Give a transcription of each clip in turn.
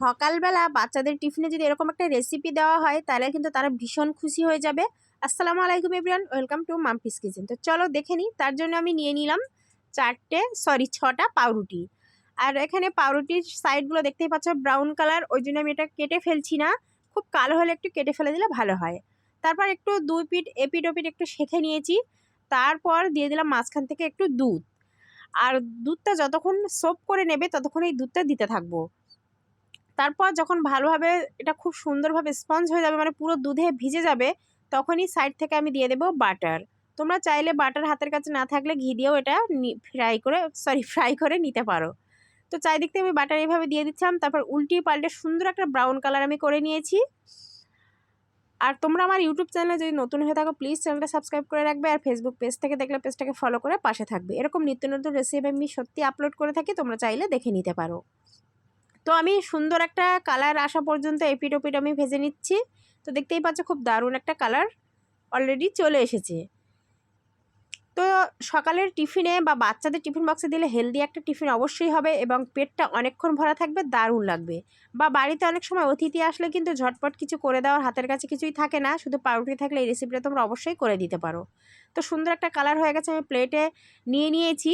সকালবেলা বাচ্চাদের টিফিনে যদি এরকম একটা রেসিপি দেওয়া হয়, তাহলে কিন্তু তারা ভীষণ খুশি হয়ে যাবে। আসসালামু আলাইকুম everyone welcome to Mampi's kitchen তো চলো দেখে নিই, তার জন্য আমি নিয়ে নিলাম চারটে সরি ছটা পাউরুটি। আর এখানে পাউরুটির সাইডগুলো দেখতেই পাচ্ছ ব্রাউন কালার ওই জন্য আমি এটা কেটে ফেলছি না। খুব কালো হলে একটু কেটে ফেলে দিলে ভালো হয়। তারপর একটু দুই পিঠ এপিট ওপিট একটু শেখে নিয়েছি। তারপর দিয়ে দিলাম মাঝখান থেকে একটু দুধ। আর দুধটা যতক্ষণ সোপ করে নেবে, ততক্ষণ এই দুধটা দিতে থাকব। তারপর যখন ভালোভাবে এটা খুব সুন্দরভাবে স্পঞ্জ হয়ে যাবে মানে পুরো দুধে ভিজে যাবে, তখনই সাইড থেকে আমি দিয়ে দেবো বাটার তোমরা চাইলে বাটার হাতের কাছে না থাকলে ঘি দিয়েও এটা ফ্রাই করে সরি ফ্রাই করে নিতে পারো। তো চারিদিক থেকে আমি বাটার এইভাবে দিয়ে দিচ্ছিলাম, তারপর উল্টিয়ে পাল্টে সুন্দর একটা ব্রাউন কালার আমি করে নিয়েছি। আর তোমরা আমার ইউটিউব চ্যানেলে যদি নতুন হয়ে থাকো প্লিজ চ্যানেলটা সাবস্ক্রাইব করে রাখবে আর ফেসবুক পেজ থেকে দেখলে পেজটাকে ফলো করে পাশে থাকবে। এরকম নিত্য নতুন রেসিপি আমি সত্যি আপলোড করে থাকি, তোমরা চাইলে দেখে নিতে পারো। তো আমি সুন্দর একটা কালার আসা পর্যন্ত এপিট ওপিট আমি ভেজে নিচ্ছি। তো দেখতেই পাচ্ছ খুব দারুণ একটা কালার অলরেডি চলে এসেছে। তো সকালের টিফিনে বা বাচ্চাদের টিফিন বক্সে দিলে হেলদি একটা টিফিন অবশ্যই হবে এবং পেটটা অনেকক্ষণ ভরা থাকবে, দারুণ লাগবে। বা বাড়িতে অনেক সময় অতিথি আসলে কিন্তু ঝটপট কিছু করে দেওয়ার হাতের কাছে কিছুই থাকে না, শুধু পাউরুটি থাকলে এই রেসিপিটা তোমরা অবশ্যই করে দিতে পারো। তো সুন্দর একটা কালার হয়ে গেছে, আমি প্লেটে নিয়ে নিয়েছি।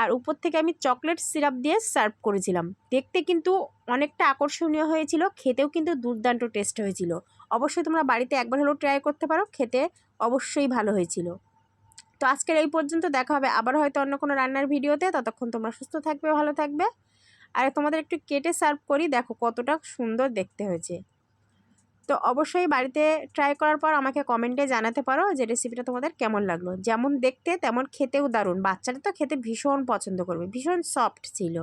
আর উপর থেকে আমি চকলেট সিরাপ দিয়ে সার্ভ করেছিলাম। দেখতে কিন্তু অনেকটা আকর্ষণীয় হয়েছিল, খেতেও কিন্তু দুর্দান্ত টেস্ট হয়েছিল। অবশ্যই তোমরা বাড়িতে একবার হলেও ট্রাই করতে পারো, খেতে অবশ্যই ভালো হয়েছিল। তো আজকের এই পর্যন্ত দেখা হবে আবার হয়তো অন্য কোনো রান্নার ভিডিওতে। ততক্ষণ তোমরা সুস্থ থাকবে, ভালো থাকবে। আর তোমাদের একটু কেটে সার্ভ করি, দেখো কতটা সুন্দর দেখতে হয়েছে। তো অবশ্যই বাড়িতে ট্রাই করার পর আমাকে কমেন্টে জানাতে পারো যে রেসিপিটা তোমাদের কেমন লাগল। যেমন দেখতে তেমন খেতেও দারুণ। বাচ্চারা তো খেতে ভীষণ পছন্দ করবে, ভীষণ সফট ছিল।